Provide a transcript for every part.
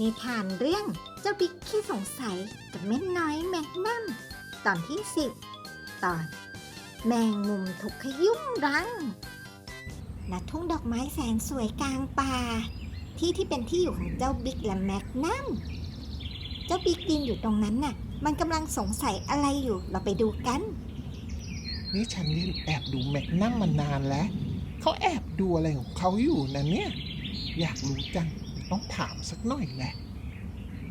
นิทานเรื่องเจ้าบิ๊กขี้สงสัยกับแม่น้อยแมกนัมตอนที่สิบตอน แมงมุมถูกขยุ่มรังณทุ่งดอกไม้แสนสวยกลางป่า ที่ที่เป็นที่อยู่ของเจ้าบิ๊กและแมกนัมเจ้าบิ๊กยืนอยู่ตรงนั้นน่ะ มันกำลังสงสัยอะไรอยู่เราไปดูกัน นี่ฉันยืนแอบดูแมกนัมมานานแล้ว เขาแอบดูอะไรของเขาอยู่นะเนี่ย อยากรู้จัง ต้องถามสักหน่อยแหละ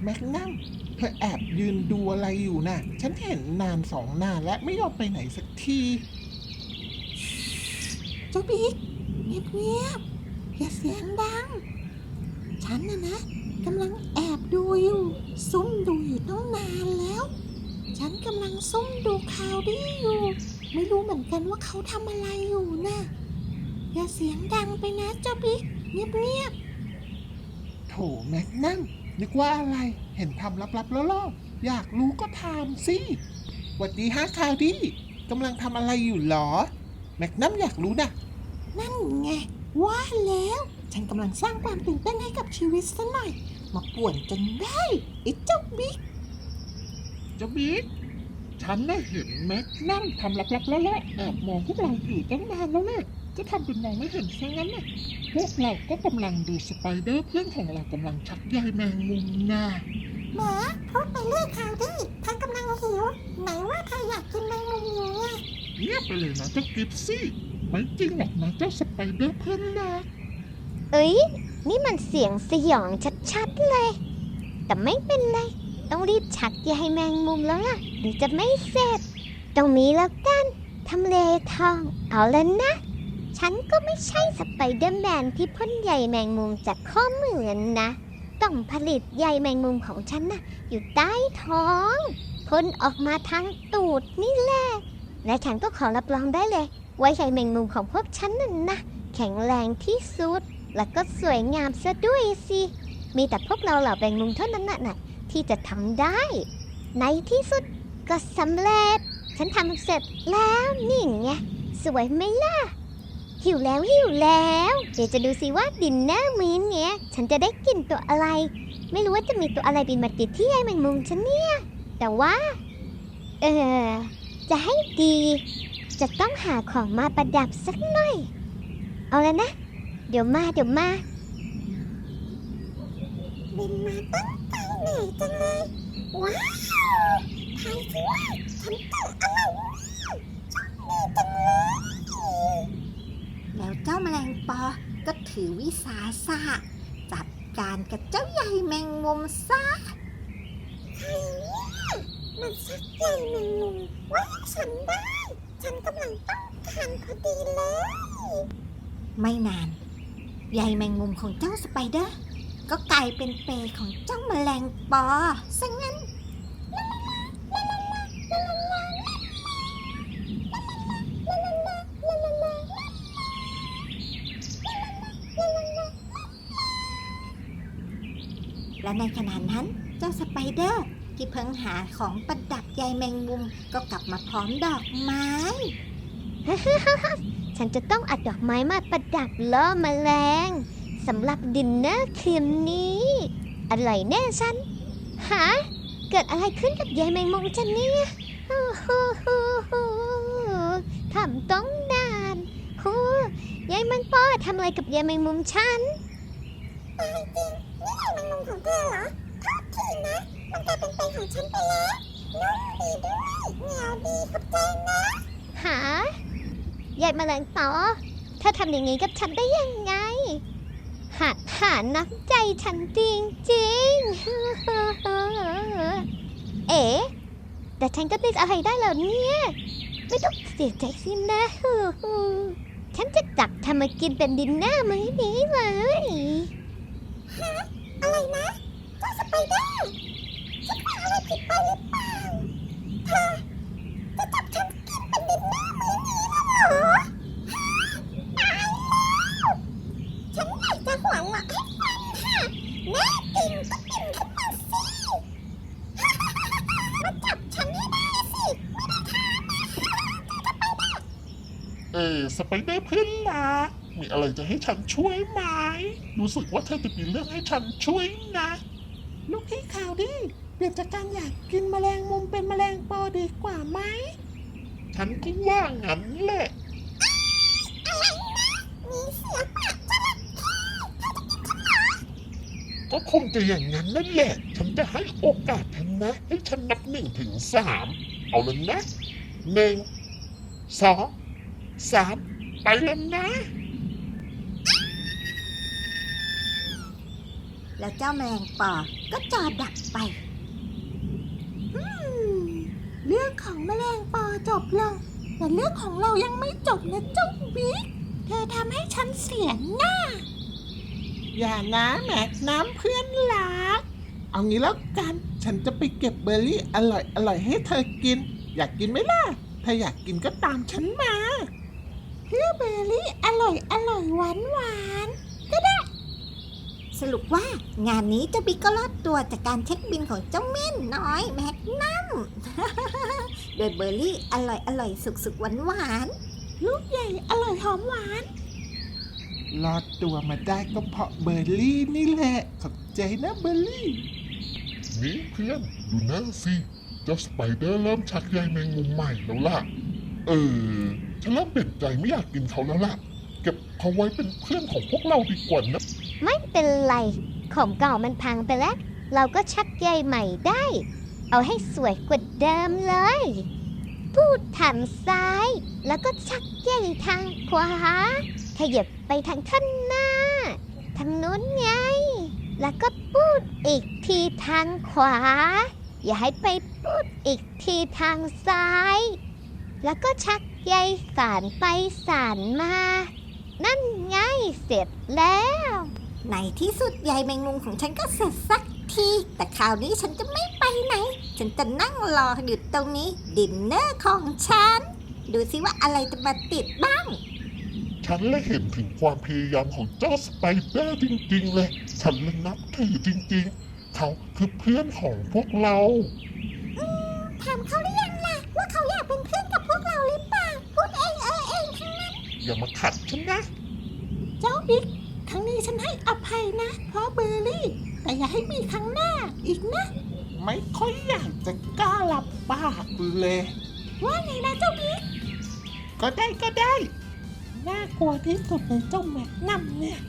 แม็กนัมเธอแอบยืนดูอะไรอยู่น่ะ ฉันเห็นนานสองนานและไม่ยอมไปไหนสักทีเจ้าบิ๊กเงียบเงียบๆอย่าเสียงดัง ฉันน่ะนะกำลังแอบดูอยู่ ซุ่มดูอยู่ตั้งนานแล้ว ฉันกำลังซุ่มดูข่าวดีอยู่ ไม่รู้เหมือนกันว่าเขาทำอะไรอยู่น่ะอย่าเสียงดังไปนะเจ้าบิ๊กเงียบเงียบ โถแมกนัมนึกว่าอะไรเห็นทำลับๆล่อๆอยากรู้ก็ถามสิหวัดดีฮะคาวดี้กำลังทำอะไรอยู่หรอ แมกนัมอยากรู้นะๆนั่นไง ว่าแล้ว ฉันกำลังสร้างความตื่นเต้นให้กับชีวิตซะหน่อย มาป่วนจนได้ไอ้เจ้าบิ๊กเจ้าบิ๊กฉันน่ะเห็นแม็กนั่งทำลับๆแล้วแหละแอบมองพวกเราอยู่ตั้งนานแล้วแหละ ก็ทำเป็นมองไม่เห็นซะงั้นน่ะพวกเราก็กำลังดูสไปเดอร์เพื่อนของเรากำลังชักใยแมงมุมนะหมาพูดไปเรื่อยข่าวดิท่านกำลังหิว ไหนว่าเธออยากกินแมงมุมอยู่ไงเงียบไปเลยนะเจ้ากิฟซี่ไม่จริงหรอกนะเจ้าสไปเดอร์เพื่อนรักเอ้ยนี่มันเสียงสยองชัดๆเลย แต่ไม่เป็นไร ต้องรีบชักใยแมงมุมแล้วล่ะเดี๋ยวจะไม่เสร็จ ตรงนี้แล้วกันทำเลทอง เอาแล้วนะ ฉันก็ไม่ใช่สไปเดอร์แมนที่พ่นใยแมงมุมจากข้อมือนะ ต้องผลิตใยแมงมุมของฉันนะอยู่ใต้ท้องพ่นออกมาทางตูดนี่แหละ และฉันก็ขอรับรองได้เลย ว่าใยแมงมุมของพวกฉันนั่นนะแข็งแรงที่สุด แล้วก็สวยงามซะด้วยสิ มีแต่พวกเราเหล่าแบงมุมเท่านั้นน่ะนะที่จะทำได้ ในที่สุดก็สำเร็จ ฉันทำเสร็จแล้วนี่ไงสวยไหมล่ะ หิวแล้วหิวแล้ว เดี๋ยวจะดูสิว่าดินเนอร์มื้อเนี้ย ฉันจะได้กินตัวอะไร ไม่รู้ว่าจะมีตัวอะไรบินมาติดที่ไอ้แมงมุมฉันเนี่ย แต่ว่า เออจะให้ดี จะต้องหาของมาประดับสักหน่อย เอาแล้วนะ เดี๋ยวมาเดี๋ยวมาบินมาตั้งใจเหนื่อยจังเลย ว้าวทายสิว่าฉันเจออะไร ปอก็ถือวิสาสะจัดการกับเจ้าใยแมงมุมซะใครเนี่ยมันชักใยแมงมุมไว้ให้ฉันได้ ฉันกำลังต้องการพอดีเลย ไม่นานใยแมงมุมของเจ้าสไปเดอร์ ก็กลายเป็นเปรของเจ้าแมลงปอซะงั้น และในขณะนั้นเจ้าสไปเดอร์ที่เพิ่งหาของประดับใยแมงมุมก็กลับมาพร้อมดอกไม้ ฉันจะต้องอัดดอกไม้มาประดับล่อมแมลงสำหรับดินเนอร์คืนนี้อร่อยแน่ฉันฮะเกิดอะไรขึ้นกับยายแมงมุมฉันเนี่ยฮู้ฮู้ฮู้ฮู้ทำต้องนานฮู้ยายแมงปอทำอะไรกับยายแมงมุมฉันจริง ของเธอเหรอโทษทีนะ มันกลายเป็นเป็นของฉันไปแล้วนุ่มดีด้วยเหนียวดีขอบใจนะหายายแมลงปอเธอทำอย่างนี้กับฉันได้ยังไง หักหาน้ำใจฉันจริงจริงๆเอ๋แต่ฉันก็นึกอะไรได้แล้วเนี่ย ไม่ต้องเสียใจสินะ ฉันจะจับทำมากินเป็นดินเนอร์มื้อนี้เลย อะไรนะเจ้าสไปเดอร์ฉันว่าอะไรผิดไปหรือเปล่าเธอจะจับฉันกินเป็นดินเนอร์มื้อนี้แล้วเหรอฮะตายแล้วฉันอยากจะหัวเราะให้ฟังค่ะแน่จริงก็กินขึ้นมาสิมาจับฉันให้ได้สิไม่ได้ทำนะเจ้าสไปเดอร์ เออสไปเดอร์เพื่อนรัก มีอะไรจะให้ฉันช่วยไหม รู้สึกว่าเธอจะมีเรื่องให้ฉันช่วยนะ ลูกพี่ข่าวดีเปลี่ยนจากการอยากกินแมลงมุมเป็นแมลงปอดีกว่าไหม ฉันก็ว่างั้นแหละก็คงจะอย่างนั้นนั่นแหละ ฉันจะให้โอกาสเธอนะ ให้ฉันนับหนึ่งถึงสาม เอาเลยนะหนึ่งสองสามไปแล้วนะ แล้วเจ้าแมลงปอก็จอดับไปอืมเรื่องของแมลงปอจบลง แต่เรื่องของเรายังไม่จบนะเจ้าบิ๊กเธอทำให้ฉันเสียหน้า อย่านะแม็กน้ำเพื่อนรัก เอางี้แล้วกัน ฉันจะไปเก็บเบอร์รี่อร่อยอร่อยให้เธอกิน อยากกินไหมล่ะ ถ้าอยากกินก็ตามฉันมา เพื่อเบอร์รี่อร่อยอร่อยหวานหวาน สรุปว่างานนี้เจ้าบิ๊กก็รอดตัวจากการเช็คบินของเจ้าเม่นน้อยแมกนัม โดยเบอร์รี่อร่อยอร่อยสุกสุกหวานหวานลูกใหญ่อร่อยหอมหวาน รอดตัวมาได้ก็เพราะเบอร์รี่นี่แหละ ขอบใจนะเบอร์รี่นี่เพื่อนดูนั่นสิเจ้าสไปเดอร์เริ่มชักใยแมงมุมใหม่แล้วล่ะ เออฉันเริ่มเปลี่ยนใจไม่อยากกินเขาแล้วล่ะ เก็บเขาไว้เป็นเพื่อนของพวกเราดีกว่านะ ไม่เป็นไร ของเก่ามันพังไปแล้ว เราก็ชักใยใหม่ได้ เอาให้สวยกว่าเดิมเลย พูดทางซ้าย แล้วก็ชักใยทางขวา ขยับไปทางข้างหน้า ทางนู้นไง แล้วก็พูดอีกทีทางขวา อย่าให้ไปพูดอีกทีทางซ้าย แล้วก็ชักใยสานไปสานมา นั่นไงเสร็จแล้ว ในที่สุดใยแมงมุมของฉันก็เสร็จสักที แต่คราวนี้ฉันจะไม่ไปไหน ฉันจะนั่งรออยู่ตรงนี้ ดินเนอร์ของฉัน ดูสิว่าอะไรจะมาติดบ้าง ฉันเลยเห็นถึงความพยายามของเจ้าสไปเดอร์จริงๆเลย ฉันเลยนับถือจริงๆ เขาคือเพื่อนของพวกเรา ถามเขาหรือยังล่ะ ว่าเขาอยากเป็นเพื่อนกับพวกเราหรือเปล่าพูดเองเออเองทั้งนั้นอย่ามาขัดฉันนะ เจ้าบิ๊กค รั้งนี้ฉันให้อภัยนะ เพราะเบอร์รี่ แต่อย่าให้มีครั้งหน้าอีกนะ ไม่ค่อยอยากจะกล้ารับปากเลย ว่าไงนะเจ้าบิ๊กก็ได้ก็ได้ น่ากลัวที่สุดเลยเจ้าแม็กนัมเนี่ย